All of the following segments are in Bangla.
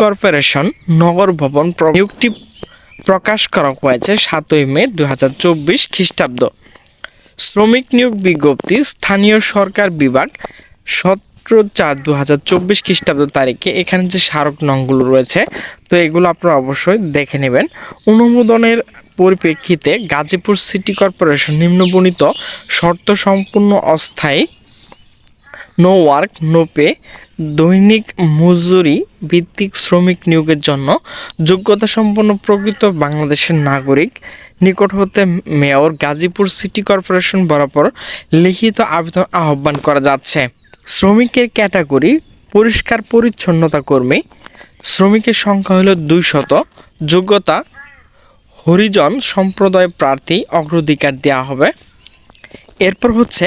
কর্পোরেশন নগর ভবন নিয়োগটি প্রকাশ করা হয়েছে সাতই মে দু হাজার চব্বিশ খ্রিস্টাব্দ। শ্রমিক নিয়োগ বিজ্ঞপ্তি, স্থানীয় সরকার বিভাগ, সতেরো চার দু হাজার চব্বিশ খ্রিস্টাব্দ তারিখে। এখানে যে স্মারক নংগুলো রয়েছে, তো এগুলো আপনারা অবশ্যই দেখে নেবেন। অনুমোদনের পরিপ্রেক্ষিতে গাজীপুর সিটি কর্পোরেশন নিম্নবণিত শর্ত সম্পূর্ণ অস্থায়ী নো ওয়ার্ক নো পে দৈনিক মজুরি ভিত্তিক শ্রমিক নিয়োগের জন্য যোগ্যতা সম্পন্ন প্রকৃত বাংলাদেশের নাগরিক, নিকট হতে মেয়র, গাজীপুর সিটি কর্পোরেশন বরাবর লিখিত আবেদন আহ্বান করা যাচ্ছে। শ্রমিকের ক্যাটাগরি, পরিষ্কার পরিচ্ছন্নতা কর্মী, শ্রমিকের সংখ্যা হলো দুইশত, যোগ্যতা, হরিজন সম্প্রদায় প্রার্থী অগ্রাধিকার দেওয়া হবে। এরপর হচ্ছে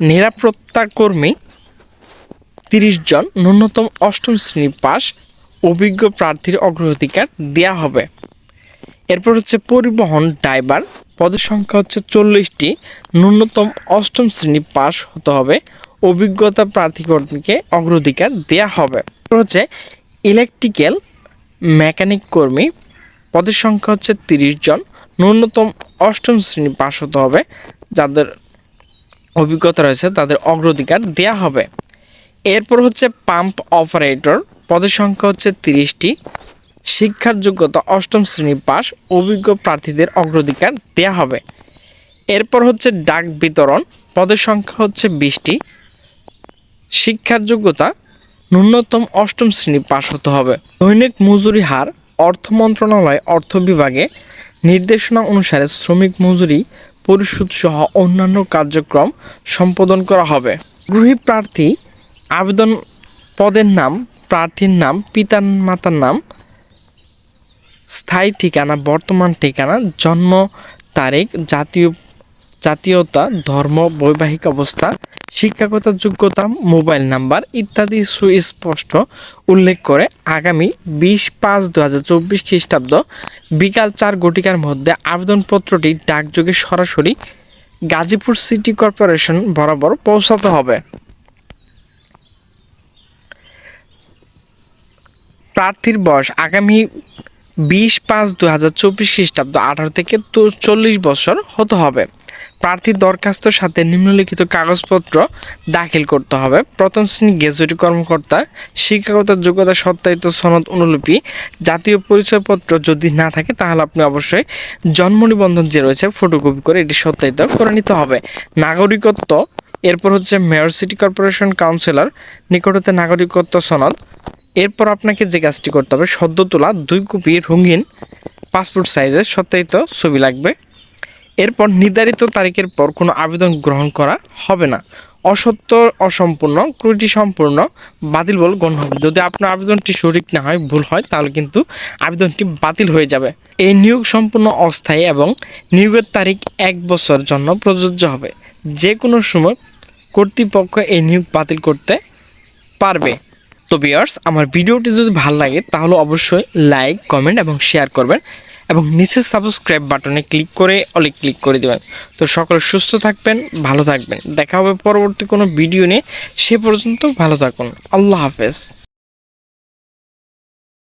নিরাপত্তা কর্মী তিরিশ জন ন্যূনতম অষ্টম শ্রেণি পাস অভিজ্ঞ প্রার্থীর অগ্রাধিকার দেওয়া হবে। এরপর হচ্ছে পরিবহন ড্রাইভার, পদের সংখ্যা হচ্ছে চল্লিশটি, ন্যূনতম অষ্টম শ্রেণি পাস হতে হবে। অভিজ্ঞতা প্রার্থী কর্মীকে অগ্রাধিকার দেওয়া হবে। হচ্ছে ইলেকট্রিক্যাল মেকানিক কর্মী, পদের সংখ্যা হচ্ছে তিরিশ জন, ন্যূনতম অষ্টম শ্রেণি পাস হতে হবে। যাদের অভিজ্ঞতা রয়েছে তাদের অগ্রাধিকার দেওয়া হবে। এরপর হচ্ছে পাম্প অপারেটর পদের সংখ্যা হচ্ছে তিরিশটি। শিক্ষার যোগ্যতা অষ্টম শ্রেণি পাস অভিজ্ঞ প্রার্থীদের অগ্রাধিকার দেওয়া হবে। এরপর হচ্ছে ডাক বিতরণ, পদের সংখ্যা হচ্ছে বিশটি। শিক্ষার যোগ্যতা ন্যূনতম অষ্টম শ্রেণি পাশ হতে হবে। দৈনিক মজুরি হার, অর্থ মন্ত্রণালয়, অর্থ বিভাগে নির্দেশনা অনুসারে শ্রমিক মজুরি পরিশোধ সহ অন্যান্য কার্যক্রম সম্পাদন করা হবে। গৃহী প্রার্থী আবেদন পদের নাম, প্রার্থীর নাম, পিতার মাতার নাম, স্থায়ী ঠিকানা, বর্তমান ঠিকানা, জন্ম তারিখ, জাতীয়, জাতীয়তা, ধর্ম, বৈবাহিক অবস্থা, শিক্ষাগত যোগ্যতা, মোবাইল নাম্বার ইত্যাদি সুস্পষ্ট উল্লেখ করে আগামী বিশ পাঁচ দু হাজার চব্বিশ খ্রিস্টাব্দ বিকাল চার ঘটিকার মধ্যে আবেদনপত্রটি ডাকযোগে সরাসরি গাজীপুর সিটি কর্পোরেশন বরাবর পৌঁছাতে হবে। প্রার্থীর বয়স আগামী বিশ পাঁচ দু হাজার চব্বিশ খ্রিস্টাব্দ আঠারো থেকে তো চল্লিশ বছর হতে হবে। প্রার্থীর দরখাস্তর সাথে নিম্নলিখিত কাগজপত্র দাখিল করতে হবে। প্রথম শ্রেণি গেজেট কর্মকর্তা, শিক্ষাগত যোগ্যতা সত্যায়িত সনদ অনুলিপি, জাতীয় পরিচয়পত্র যদি না থাকে, তাহলে আপনি অবশ্যই জন্ম নিবন্ধন যে রয়েছে ফটোকপি করে এটি সত্যায়িত করে নিতে হবে। নাগরিকত্ব, এরপর হচ্ছে মেয়র সিটি কর্পোরেশন কাউন্সিলর নিকটতে নাগরিকত্ব সনদ এরপর আপনাকে যে কাজটি করতে হবে, সদ্য তোলা দুই কপি রঙিন পাসপোর্ট সাইজের সত্যায়িত ছবি লাগবে। এরপর নির্ধারিত তারিখের পর কোনো আবেদন গ্রহণ করা হবে না। অসত্য, অসম্পূর্ণ, ত্রুটি সম্পূর্ণ, বাতিল বল গণ্য হবে। যদি আপনার আবেদনটি সঠিক না হয়, ভুল হয়, তাহলে কিন্তু আবেদনটি বাতিল হয়ে যাবে। এই নিয়োগ সম্পূর্ণ অস্থায়ী এবং নিয়োগের তারিখ এক বছর জন্য প্রযোজ্য হবে। যে কোনো সময় কর্তৃপক্ষ এই নিয়োগ বাতিল করতে পারবে। তো বিয়ার্স আমার ভিডিওটি যদি ভালো লাগে, তাহলে অবশ্যই লাইক কমেন্ট এবং শেয়ার করবেন এবং নিচে সাবস্ক্রাইব বাটনে ক্লিক করে অলে ক্লিক করে দেবেন। তো সকলে সুস্থ থাকবেন, ভালো থাকবেন। দেখা হবে পরবর্তী কোনো ভিডিও নিয়ে। সে পর্যন্ত ভালো থাকুন। আল্লাহ হাফেজ।